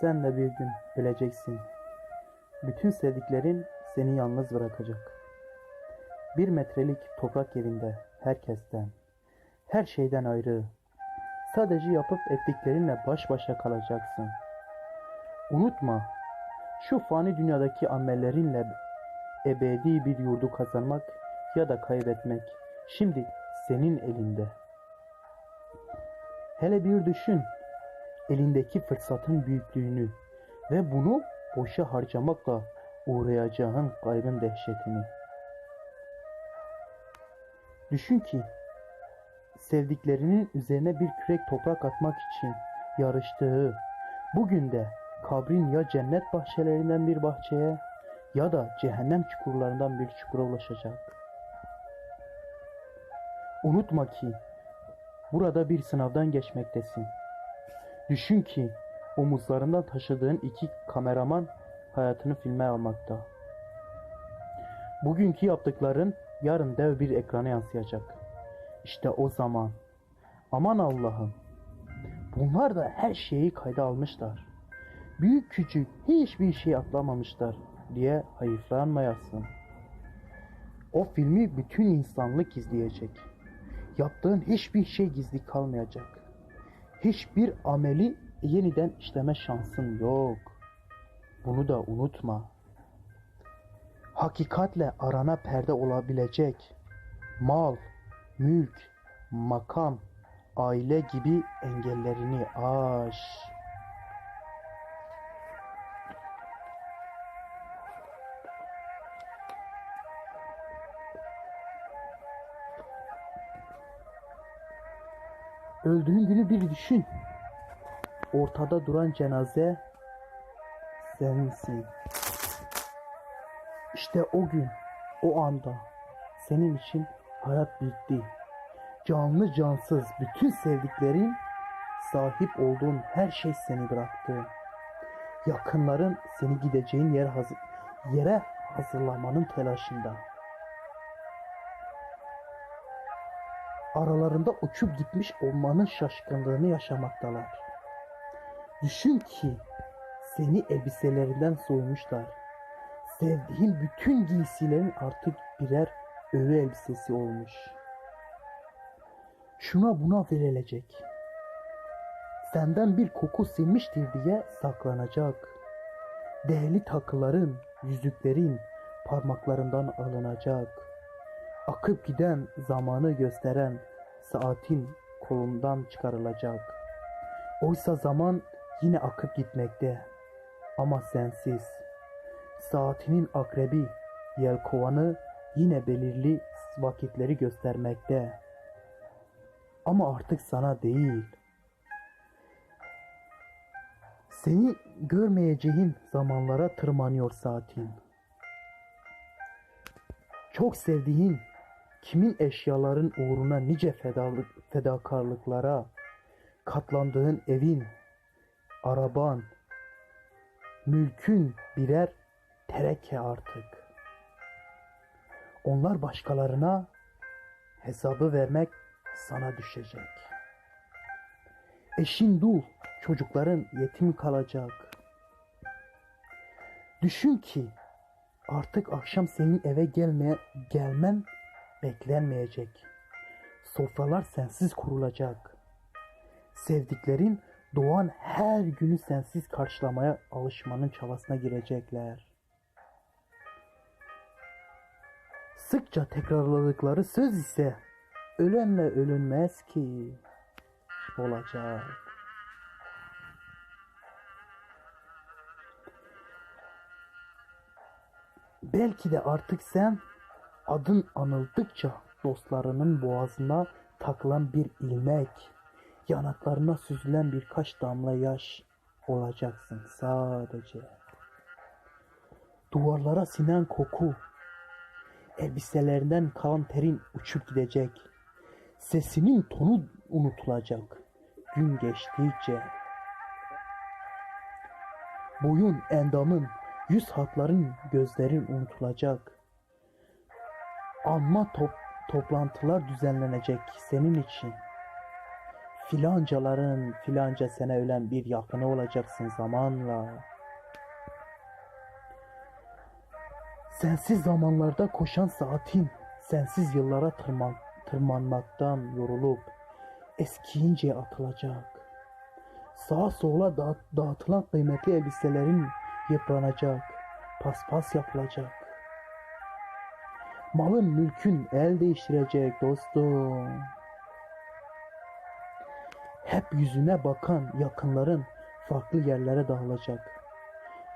Sen de bir gün öleceksin. Bütün sevdiklerin seni yalnız bırakacak. Bir metrelik toprak yerinde herkesten, her şeyden ayrı. Sadece yapıp ettiklerinle baş başa kalacaksın. Unutma, şu fani dünyadaki amellerinle ebedi bir yurdu kazanmak ya da kaybetmek şimdi senin elinde. Hele bir düşün, elindeki fırsatın büyüklüğünü ve bunu boşa harcamakla uğrayacağın kaybın dehşetini. Düşün ki sevdiklerinin üzerine bir kürek toprak atmak için yarıştığı bugün de kabrin ya cennet bahçelerinden bir bahçeye ya da cehennem çukurlarından bir çukura ulaşacak. Unutma ki burada bir sınavdan geçmektesin. Düşün ki omuzlarından taşıdığın iki kameraman hayatını filme almakta. Bugünkü yaptıkların yarın dev bir ekrana yansıyacak. İşte o zaman aman Allah'ım bunlar da her şeyi kayda almışlar. Büyük küçük hiçbir şey atlamamışlar diye hayıflanmayasın. O filmi bütün insanlık izleyecek. Yaptığın hiçbir şey gizli kalmayacak. Hiçbir ameli yeniden işleme şansın yok. Bunu da unutma. Hakikatle arana perde olabilecek mal, mülk, makam, aile gibi engellerini aş. Öldüğün günü bir düşün. Ortada duran cenaze sensin. İşte o gün, o anda senin için hayat bitti. Canlı cansız bütün sevdiklerin, sahip olduğun her şey seni bıraktı. Yakınların seni gideceğin yer hazır, yere hazırlamanın telaşında. Aralarında uçup gitmiş olmanın şaşkınlığını yaşamaktalar. Düşün ki seni elbiselerinden soymuşlar. Sevdiğin bütün giysilerin artık birer ölü elbisesi olmuş. Şuna buna verilecek. Senden bir koku sinmiştir diye saklanacak. Değerli takıların, yüzüklerin parmaklarından alınacak. Akıp giden zamanı gösteren saatin kolundan çıkarılacak. Oysa zaman yine akıp gitmekte. Ama sensiz. Saatinin akrebi, yelkovanı yine belirli vakitleri göstermekte. Ama artık sana değil. Seni görmeyeceğin zamanlara tırmanıyor saatin. Çok sevdiğin kimin eşyaların uğruna nice fedalık, fedakarlıklara katlandığın evin, araban, mülkün birer tereke artık. Onlar başkalarına hesabı vermek sana düşecek. Eşin dul, çocukların yetim kalacak. Düşün ki artık akşam senin eve gelmeye gelmen beklenmeyecek. Sofralar sensiz kurulacak. Sevdiklerin doğan her günü sensiz karşılamaya alışmanın çabasına girecekler. Sıkça tekrarladıkları söz ise ölenle ölünmez ki olacak. Belki de artık sen adın anıldıkça dostlarının boğazına takılan bir ilmek, yanaklarına süzülen birkaç damla yaş olacaksın sadece. Duvarlara sinen koku, elbiselerinden kalan terin uçup gidecek. Sesinin tonu unutulacak gün geçtikçe. Boyun, endamın, yüz hatların, gözlerin unutulacak. Anma top, toplantılar düzenlenecek senin için. Filancaların filanca sene ölen bir yakını olacaksın zamanla. Sensiz zamanlarda koşan saatin, sensiz yıllara tırman, tırmanmaktan yorulup eskiyince atılacak. Sağa sola dağıt, dağıtılan kıymetli elbiselerin yıpranacak, paspas yapılacak. Malın mülkün el değiştirecek dostum. Hep yüzüne bakan yakınların farklı yerlere dağılacak.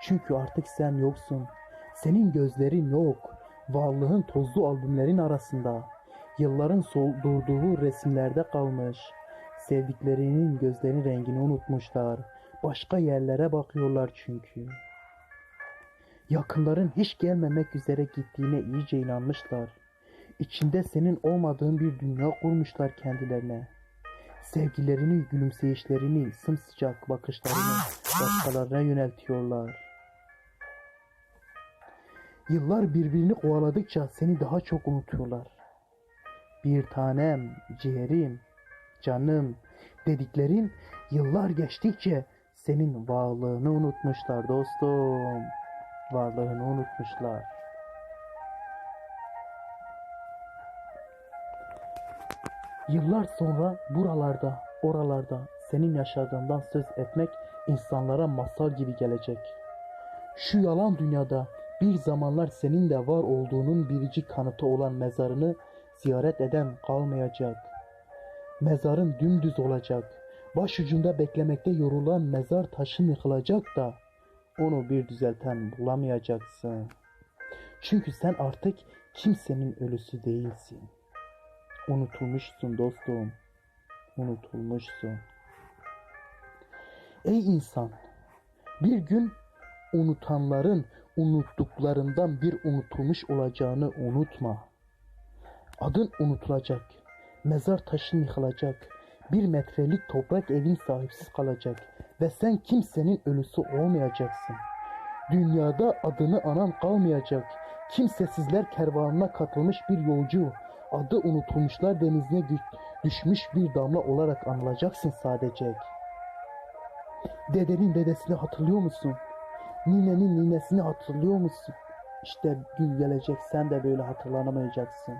Çünkü artık sen yoksun. Senin gözlerin yok. Varlığın tozlu albümlerin arasında. Yılların soldurduğu resimlerde kalmış. Sevdiklerinin gözlerinin rengini unutmuşlar. Başka yerlere bakıyorlar çünkü. Yakınların hiç gelmemek üzere gittiğine iyice inanmışlar. İçinde senin olmadığın bir dünya kurmuşlar kendilerine. Sevgilerini, gülümseyişlerini, sımsıcak bakışlarını başkalarına yöneltiyorlar. Yıllar birbirini kovaladıkça seni daha çok unutuyorlar. Bir tanem, ciğerim, canım dediklerin yıllar geçtikçe senin varlığını unutmuşlar dostum. Varlığını unutmuşlar. Yıllar sonra buralarda, oralarda senin yaşadığından söz etmek insanlara masal gibi gelecek. Şu yalan dünyada bir zamanlar senin de var olduğunun biricik kanıtı olan mezarını ziyaret eden kalmayacak. Mezarın dümdüz olacak. Başucunda beklemekte yorulan mezar taşın yıkılacak da onu bir düzelten bulamayacaksın. Çünkü sen artık kimsenin ölüsü değilsin. Unutulmuşsun dostum. Unutulmuşsun. Ey insan! Bir gün unutanların unuttuklarından bir unutulmuş olacağını unutma. Adın unutulacak. Mezar taşın yıkılacak. Bir metrelik toprak evin sahipsiz kalacak. Ve sen kimsenin ölüsü olmayacaksın. Dünyada adını anan kalmayacak. Kimsesizler kervanına katılmış bir yolcu. Adı unutulmuşlar denizine düşmüş bir damla olarak anılacaksın sadece. Dedenin dedesini hatırlıyor musun? Ninenin ninesini hatırlıyor musun? İşte gün gelecek sen de böyle hatırlanamayacaksın.